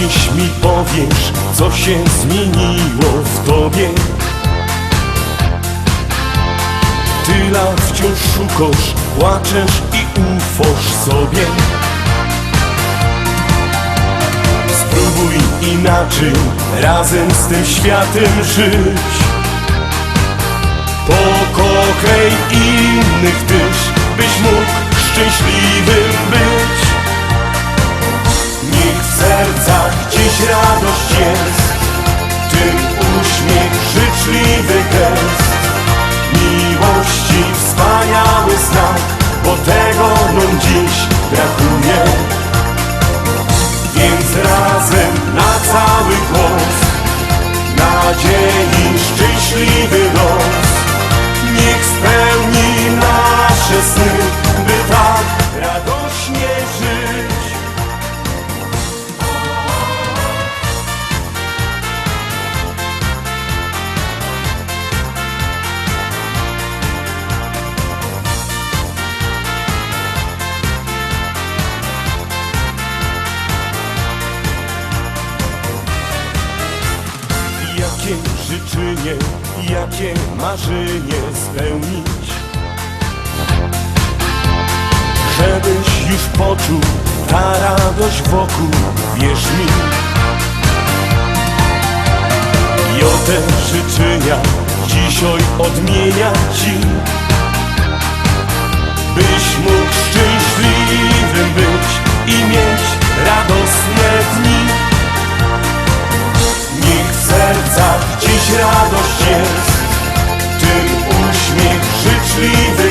dziś mi powiesz, co się zmieniło w tobie? Ty lat wciąż szukasz, płaczesz i ufasz sobie. Spróbuj inaczej, razem z tym światem żyć. Pokochaj innych tyś, byś mógł szczęśliwym być radość jest Tym uśmiech życzliwy gest. Miłości wspaniały znak Bo tego nam dziś brakuje. Więc razem na cały głos Nadziei szczęśliwy Życzenie, jakie marzenie spełnić? Żebyś już poczuł ta radość wokół, wierz mi. I o te życzenia dzisiaj odmienia ci. Byś mógł szczęśliwym być radość jest. Tym uśmiech życzliwy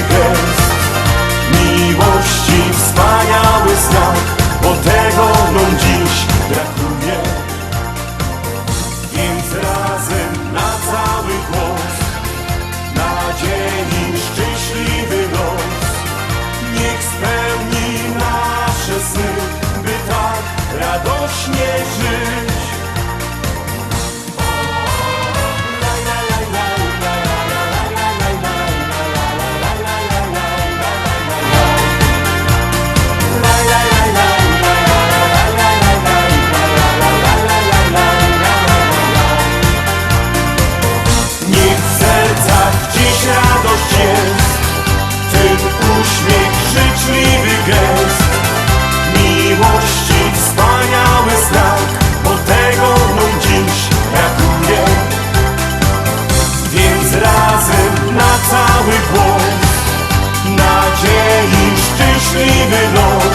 leave it all.